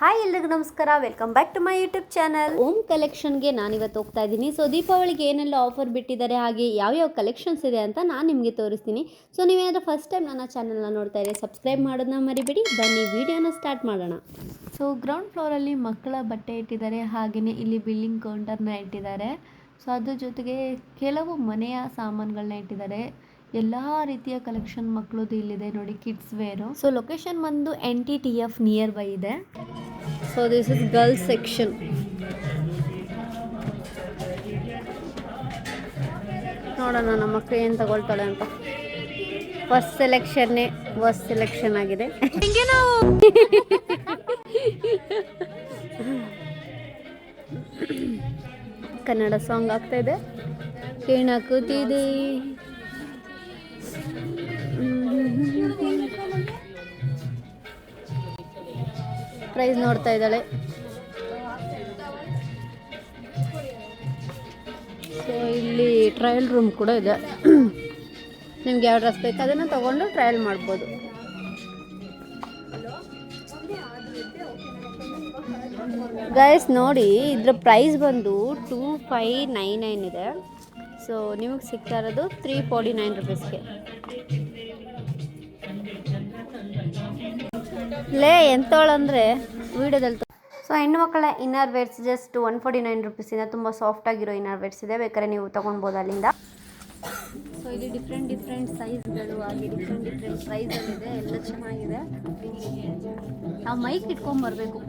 Hi ಎಲ್ರಿಗೂ ನಮಸ್ಕಾರ. Welcome back to my YouTube channel Om ಕಲೆಕ್ಷನ್ಗೆ ನಾನಿವತ್ತು ಹೋಗ್ತಾ ಇದ್ದೀನಿ. ಸೊ ದೀಪಾವಳಿಗೆ ಏನೆಲ್ಲ ಆಫರ್ ಬಿಟ್ಟಿದ್ದಾರೆ ಹಾಗೆ ಯಾವ್ಯಾವ ಕಲೆಕ್ಷನ್ಸ್ ಇದೆ ಅಂತ ನಾನು ನಿಮಗೆ ತೋರಿಸ್ತೀನಿ. ಸೊ ನೀವೇನಾದರೂ ಫಸ್ಟ್ ಟೈಮ್ ನನ್ನ ಚಾನಲ್ನ ನೋಡ್ತಾ ಇದ್ರೆ ಸಬ್ಸ್ಕ್ರೈಬ್ ಮಾಡೋದನ್ನ ಮರಿಬೇಡಿ. ಬನ್ನಿ ವಿಡಿಯೋನ ಸ್ಟಾರ್ಟ್ ಮಾಡೋಣ. ಸೊ ಗ್ರೌಂಡ್ ಫ್ಲೋರಲ್ಲಿ ಮಕ್ಕಳ ಬಟ್ಟೆ ಇಟ್ಟಿದ್ದಾರೆ ಹಾಗೆಯೇ ಇಲ್ಲಿ ಬಿಲ್ಲಿಂಗ್ ಕೌಂಟರ್ನ ಇಟ್ಟಿದ್ದಾರೆ. ಸೊ ಅದ್ರ ಜೊತೆಗೆ ಕೆಲವು ಮನೆಯ ಸಾಮಾನುಗಳನ್ನ ಇಟ್ಟಿದ್ದಾರೆ. ಎಲ್ಲ ರೀತಿಯ ಕಲೆಕ್ಷನ್ ಮಕ್ಕಳದು ಇಲ್ಲಿದೆ ನೋಡಿ ಕಿಡ್ಸ್ ವೇರು ಸೊ ಲೊಕೇಶನ್ ಬಂದು N T T F nearby ಇದೆ. So this is girls section ನೋಡೋಣ ನಮ್ಮ ಮಕ್ಕಳು ಏನು ತಗೊಳ್ತಾಳೆ ಅಂತ. ಫಸ್ಟ್ ಸೆಲೆಕ್ಷನ್ನೇ ಫಸ್ಟ್ ಸೆಲೆಕ್ಷನ್ ಆಗಿದೆ. ಕನ್ನಡ ಸಾಂಗ್ ಆಗ್ತಾ ಇದೆ. ಕೇಣಕುತ್ತಿದೆ ಪ್ರೈಸ್ ನೋಡ್ತಾ ಇದ್ದಾಳೆ. ಸೊ ಇಲ್ಲಿ ಟ್ರಯಲ್ ರೂಮ್ ಕೂಡ ಇದೆ. ನಿಮ್ಗೆ ಯಾವ ಡ್ರೆಸ್ ಬೇಕು ಅದನ್ನು ತಗೊಂಡು ಟ್ರಯಲ್ ಮಾಡ್ಬೋದು. ಗೈಸ್ ನೋಡಿ, ಇದ್ರ ಪ್ರೈಸ್ ಬಂದು ಟೂ ಫೈ ನೈನ್ ನೈನ್ ಇದೆ. ಸೊ ನಿಮಗೆ ಸಿಗ್ತಾ ಇರೋದು ತ್ರೀ ಫೋರ್ಟಿ ನೈನ್ ರುಪೀಸ್ಗೆ ಲೇ ಎಂತವಳಂದ್ರೆ ವಿಡಿಯೋದಲ್ಲಿ ಸೊ ಹೆಣ್ಣು ಮಕ್ಕಳ inner wears just one forty nine ರುಪೀಸಿಂದ ತುಂಬ ಸಾಫ್ಟ್ ಆಗಿರೋ ಇನ್ನರ್ ವೇರ್ಸ್ ಇದೆ. ಬೇಕಾದ್ರೆ ನೀವು ತೊಗೊಳ್ಬೋದು ಅಲ್ಲಿಂದ. ಸೊ ಇಲ್ಲಿ ಡಿಫ್ರೆಂಟ್ ಡಿಫ್ರೆಂಟ್ ಸೈಜ್ಗಳು ಆಗಿ ಡಿಫ್ರೆಂಟ್ ಡಿಫ್ರೆಂಟ್ ಪ್ರೈಸಲ್ಲಿದೆ ಎಲ್ಲ ಚೆನ್ನಾಗಿದೆ. ನಾವು ಮೈಕ್ ಇಟ್ಕೊಂಬರ್ಬೇಕು.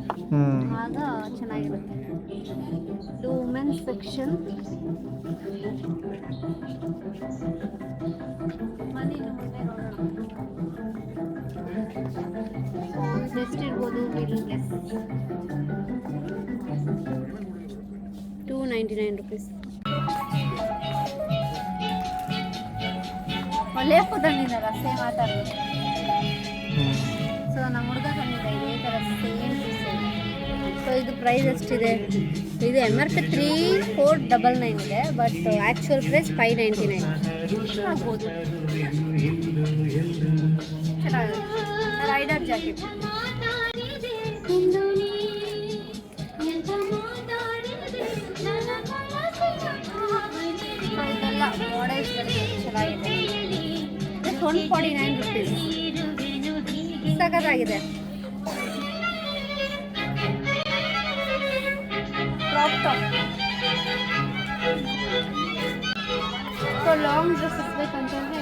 ಆಗ ಚೆನ್ನಾಗಿರುತ್ತೆ. ಇದು ವುಮೆನ್ಸ್ ಸೆಕ್ಷನ್ ಎಷ್ಟು ಇರ್ಬೋದು ಟೂ ನೈಂಟಿ ನೈನ್ ರುಪೀಸ್ ಒಳ್ಳೆ ತಂದಿದ್ದಾರ ಸೇಮ್ ಆ ಥರ. ಸೊ ನಮ್ಮ ಹುಡುಗ ತಂದಿದ್ದ ಇದೇ ಥರ ಸೇಮ್ ಸೊ ಇದು ಪ್ರೈಸ್ ಎಷ್ಟಿದೆ? ಇದು M R P three four double nine ಇದೆ but actual price five ninety nine ಆಗ್ಬೋದು ರೈಡರ್ ಜಾಕೆಟ್ ಚೆನ್ನಾಗಿದೆ ಒನ್ ಫಾರ್ಟಿ ನೈನ್ ರುಪೀಸ್ ಸಖತ್ತಾಗಿದೆ. Crop top so long dress ಬೇಕಂತಂದ್ರೆ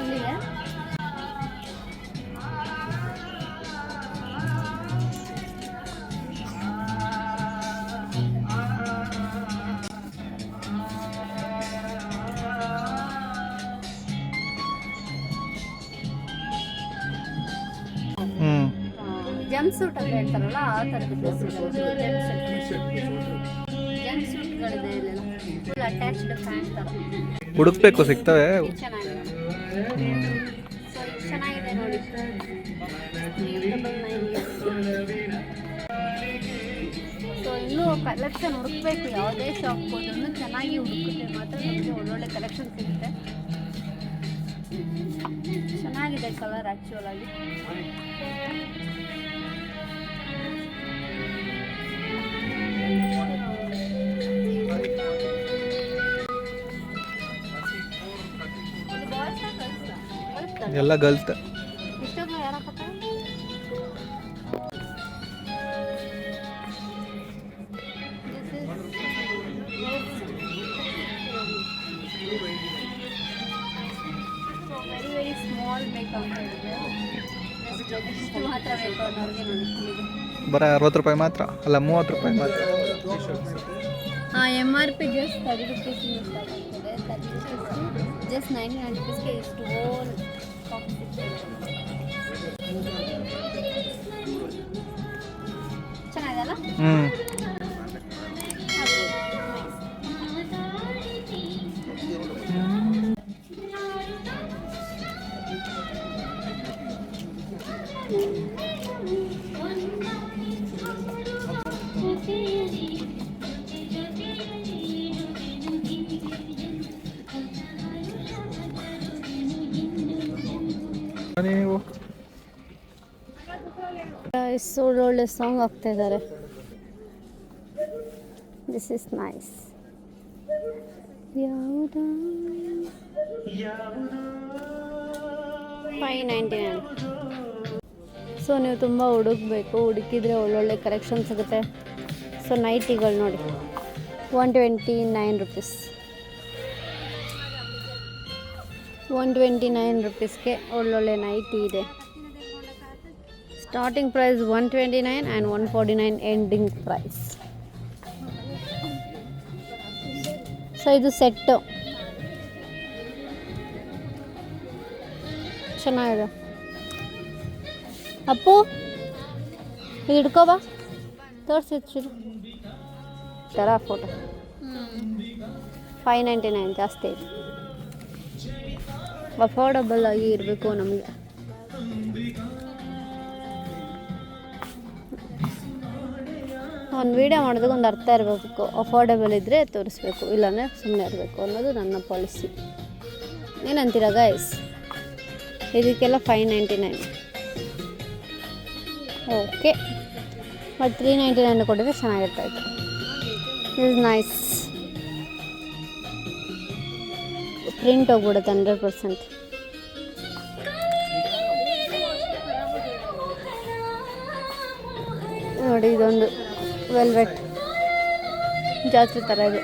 jumpsuit ಅಂತ ಹೇಳ್ತಾರಲ್ಲ ಆ ಥರದ ಡ್ರೆಸ್ ಜಂಪ್ ಸೂಟ್ಗಳಿದೆ ಇಲ್ಲೆಲ್ಲ ಫುಲ್ ಅಟ್ಯಾಚ್ಡ್ ಪ್ಯಾಂಟ್ ಥರ ಹುಡುಕ್ಬೇಕು ಸಿಗ್ತವೆ. ಚೆನ್ನಾಗಿದೆ. ಸೊ ಇದು ಚೆನ್ನಾಗಿದೆ ನೋಡಿ. ಸೊ ಇನ್ನೂ ಕಲೆಕ್ಷನ್ ಹುಡುಕ್ಬೇಕು. ಯಾವುದೇ ಶಾಪ್ ಹೋದ್ರೂ ಚೆನ್ನಾಗಿ ಹುಡುಕಿದ್ರೆ ಮಾತ್ರ ನಮಗೆ ಒಳ್ಳೊಳ್ಳೆ ಕಲೆಕ್ಷನ್ ಸಿಗುತ್ತೆ. ಚೆನ್ನಾಗಿದೆ ಕಲರ್ ಆ್ಯಕ್ಚುಲ್ ಆಗಿ. ನೋಡಿ ಗಲ್ತ. ಬರ ಅರವತ್ತು ರೂಪಾಯಿ ಮಾತ್ರ? ಅಲ್ಲ ಮೂವತ್ತು ರೂಪಾಯಿ ಮಾತ್ರ. ಹಾಂ M R P just thirty rupees just ninety nine ರುಪೀಸ್ಗೆ ಇಷ್ಟು ಹೋಲ್ ಚೆನ್ನಾಗಲ್ಲ ಹ್ಮ್ ನೀವು ಒಳ್ಳೊಳ್ಳೆ ಸಾಂಗ್ ಆಗ್ತಾ ಇದ್ದಾರೆ. ದಿಸ್ ಇಸ್ ನೈಸ್ ಯಾವುದು? ಫೈವ್ ನೈಂಟಿ ನೈನ್ ಸೊ ನೀವು ತುಂಬ ಹುಡುಕಬೇಕು. ಹುಡುಕಿದ್ರೆ ಒಳ್ಳೊಳ್ಳೆ ಕಲೆಕ್ಷನ್ ಸಿಗುತ್ತೆ. ಸೊ ನೈಟಿಗಳು ನೋಡಿ. One twenty nine rupees one twenty nine ರುಪೀಸ್ಗೆ ಒಳ್ಳೊಳ್ಳೆ ನೈಟಿ ಇದೆ starting price one twenty nine and one forty nine ending price so ಇದು ಸೆಟ್ಟು ಚೆನ್ನಾಗಿದೆ. ಅಪ್ಪು ಇದು ಹಿಡ್ಕೋಬಾ. ತೋರಿಸಿ ಚಿರು ಥರ ಫೋಟೋ ಫೈವ್ ನೈಂಟಿ ನೈನ್ ಜಾಸ್ತಿ ಇದೆ. ಅಫೋರ್ಡಬಲ್ ಆಗಿ ಇರಬೇಕು ನಮಗೆ. ಒಂದು ವೀಡಿಯೋ ಮಾಡೋದಕ್ಕೆ ಒಂದು ಅರ್ಥ ಇರಬೇಕು. ಅಫೋರ್ಡಬಲ್ ಇದ್ದರೆ ತೋರಿಸ್ಬೇಕು, ಇಲ್ಲಾಂದರೆ ಸುಮ್ಮನೆ ಇರಬೇಕು ಅನ್ನೋದು ನನ್ನ ಪಾಲಿಸಿ ಏನಂತೀರ ಗೈಸ್ ಇದಕ್ಕೆಲ್ಲ ಫೈವ್ ನೈಂಟಿ ನೈನ್ ಓಕೆ ಮತ್ತು ತ್ರೀ ನೈಂಟಿ ನೈನ್ ಕೊಟ್ಟಿದ್ರೆ ಚೆನ್ನಾಗಿರ್ತಾಯಿತ್ತು ಇಸ್ ನೈಸ್ ಪ್ರಿಂಟ್ ಹೋಗ್ಬಿಡುತ್ತೆ ಹಂಡ್ರೆಡ್ ಪರ್ಸೆಂಟ್ ನೋಡಿ ಇದೊಂದು ವೆಲ್ವೆಟ್ ಜಾತ್ರೆ ಥರ ಇದೆ.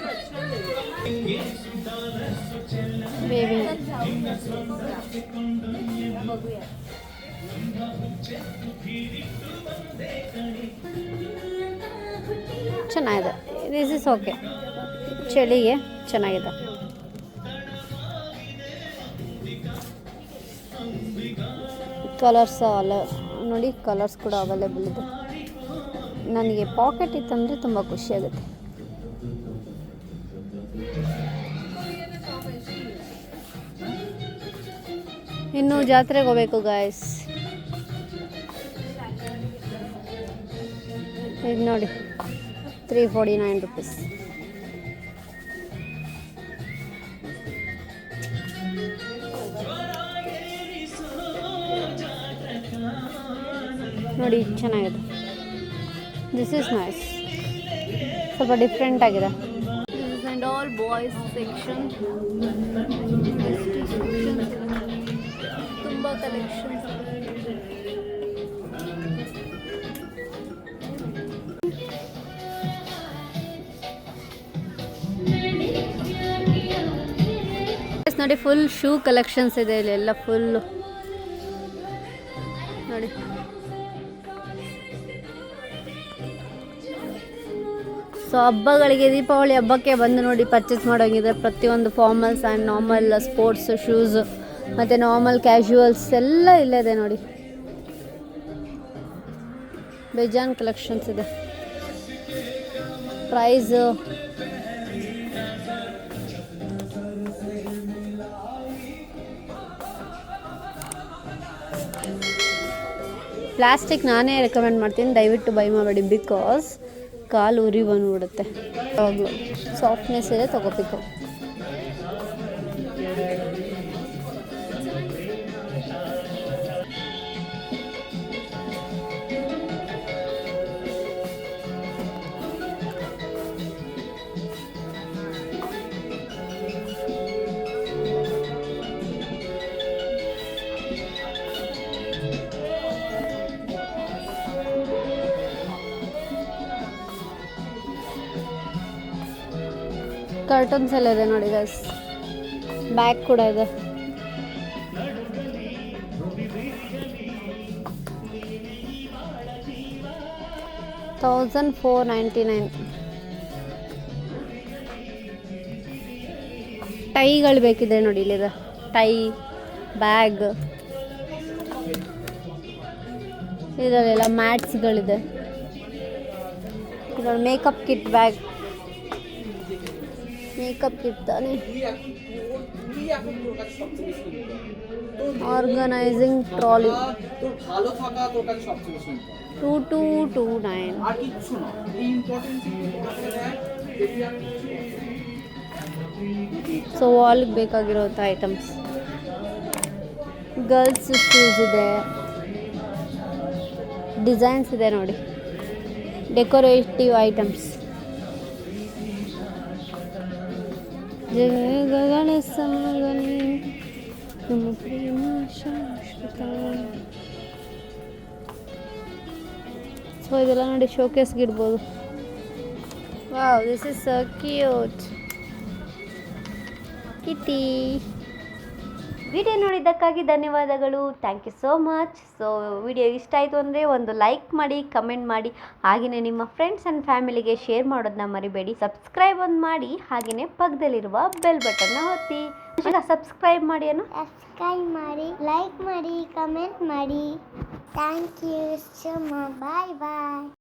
ಬೇಬಿ ಚೆನ್ನಾಗಿದೆ. ದಿಸ್ ಇಸ್ ಓಕೆ ಚಳಿಗೆ ಚೆನ್ನಾಗಿದೆ. ಕಲರ್ಸ್ ಅಲ್ಲ, ನೋಡಿ ಕಲರ್ಸ್ ಕೂಡ ಅವೈಲೇಬಲ್ ಇದೆ. ನನಗೆ ಪಾಕೆಟ್ ಇತ್ತಂದರೆ ತುಂಬ ಖುಷಿಯಾಗುತ್ತೆ ಇನ್ನು ಜಾತ್ರೆಗೆ ಹೋಗ್ಬೇಕು ಗಾಯ್ಸ್ ಇದು ನೋಡಿ ತ್ರೀ ಫೋರ್ಟಿ ನೈನ್ ರುಪೀಸ್ ನೋಡಿ ಚೆನ್ನಾಗಿದೆ. ದಿಸ್ ಇಸ್ ನೈಸ್ ಸ್ವಲ್ಪ ಡಿಫ್ರೆಂಟ್ ಆಗಿದೆ. ಆ್ಯಂಡ್ ಆಲ್ ಬಾಯ್ಸ್ ಸೆಕ್ಷನ್ ತುಂಬ ಕಲೆಕ್ಷನ್ಸ್ ನೋಡಿ ಫುಲ್ ಶೂ ಕಲೆಕ್ಷನ್ಸ್ ಇದೆ ಇಲ್ಲಿ ಎಲ್ಲ ಫುಲ್ಲು ಸೊ ಹಬ್ಬಗಳಿಗೆ ದೀಪಾವಳಿ ಹಬ್ಬಕ್ಕೆ ಬಂದು ನೋಡಿ ಪರ್ಚೇಸ್ ಮಾಡೋಂಗಿದೆ ಪ್ರತಿಯೊಂದು formals and normal sports shoes ಮತ್ತು ನಾರ್ಮಲ್ ಕ್ಯಾಶುವಲ್ಸ್ ಎಲ್ಲ ಇದೆ ನೋಡಿ. ಬೇಜಾನ್ ಕಲೆಕ್ಷನ್ಸ್ ಇದೆ. ಪ್ರೈಸು ಪ್ಲಾಸ್ಟಿಕ್ ನಾನೇ ರೆಕಮೆಂಡ್ ಮಾಡ್ತೀನಿ. ದಯವಿಟ್ಟು ಬೈ ಮಾಡಬೇಡಿ ಬಿಕಾಸ್ ಕಾಲು ಉರಿ ಯಾವಾಗಲೂ ಸಾಫ್ಟ್ನೆಸ್ ಇದೆ ತೊಗೋಬೇಕು. ಕರ್ಟನ್ಸ್ ಎಲ್ಲ ಇದೆ ನೋಡಿ ಗೈಸ್ ಬ್ಯಾಗ್ ಕೂಡ ಇದೆ. ತೌಸಂಡ್ ಫೋರ್ ನೈಂಟಿ ನೈನ್ ಟೈಗಳು ಬೇಕಿದೆ ನೋಡಿ ಇಲ್ಲಿದೆ. Tie, bag. ಇದರಲ್ಲೆಲ್ಲ ಮ್ಯಾಟ್ಸ್ಗಳಿದೆ. ಇದರಲ್ಲಿ makeup kit bag. Makeup kit ತಾನೆ ಆರ್ಗನೈಸಿಂಗ್ ಟ್ರಾಲಿ তোর ভালো থাকা তোর কাছে সবচেয়ে বেশি important। Two two two nine আর কিচ্ছু না এই importance so ವಾಲ್ಗೆ ಬೇಕಾಗಿರೋಂಥ items girls shoes ಇದೆ ಡಿಸೈನ್ಸ್ ಇದೆ ನೋಡಿ ಡೆಕೋರೇಟಿವ್ ಐಟಮ್ಸ್ ಜಗಗಳ ಸಾಗಲಿ ನಮ್ಮ ಪ್ರೇಮ ಶಾಶ್ವತ ಸೊ ಇದೆಲ್ಲ ನೋಡಿ ಶೋಕೇಸ್ಗೆ ಇಡ್ಬೋದು wow this is so cute kitty video ನೋಡಿದ್ದಕ್ಕಾಗಿ ಧನ್ಯವಾದಗಳು. Thank you so much so video ಇಷ್ಟ ಆಯಿತು ಅಂದರೆ ಒಂದು ಲೈಕ್ ಮಾಡಿ ಕಮೆಂಟ್ ಮಾಡಿ ಹಾಗೆಯೇ ನಿಮ್ಮ ಫ್ರೆಂಡ್ಸ್ ಆ್ಯಂಡ್ ಫ್ಯಾಮಿಲಿಗೆ ಶೇರ್ ಮಾಡೋದನ್ನ ಮರಿಬೇಡಿ. ಸಬ್ಸ್ಕ್ರೈಬ್ ಒಂದು ಮಾಡಿ ಹಾಗೆಯೇ ಪಕ್ಕದಲ್ಲಿರುವ ಬೆಲ್ ಬಟನ್ನ ಒತ್ತಿ. ಸಬ್ಸ್ಕ್ರೈಬ್ ಮಾಡಿ ಅನ್ನು. ಸಬ್ಸ್ಕ್ರೈಬ್ ಮಾಡಿ ಲೈಕ್ ಮಾಡಿ ಕಮೆಂಟ್ ಮಾಡಿ. Thank you so much bye bye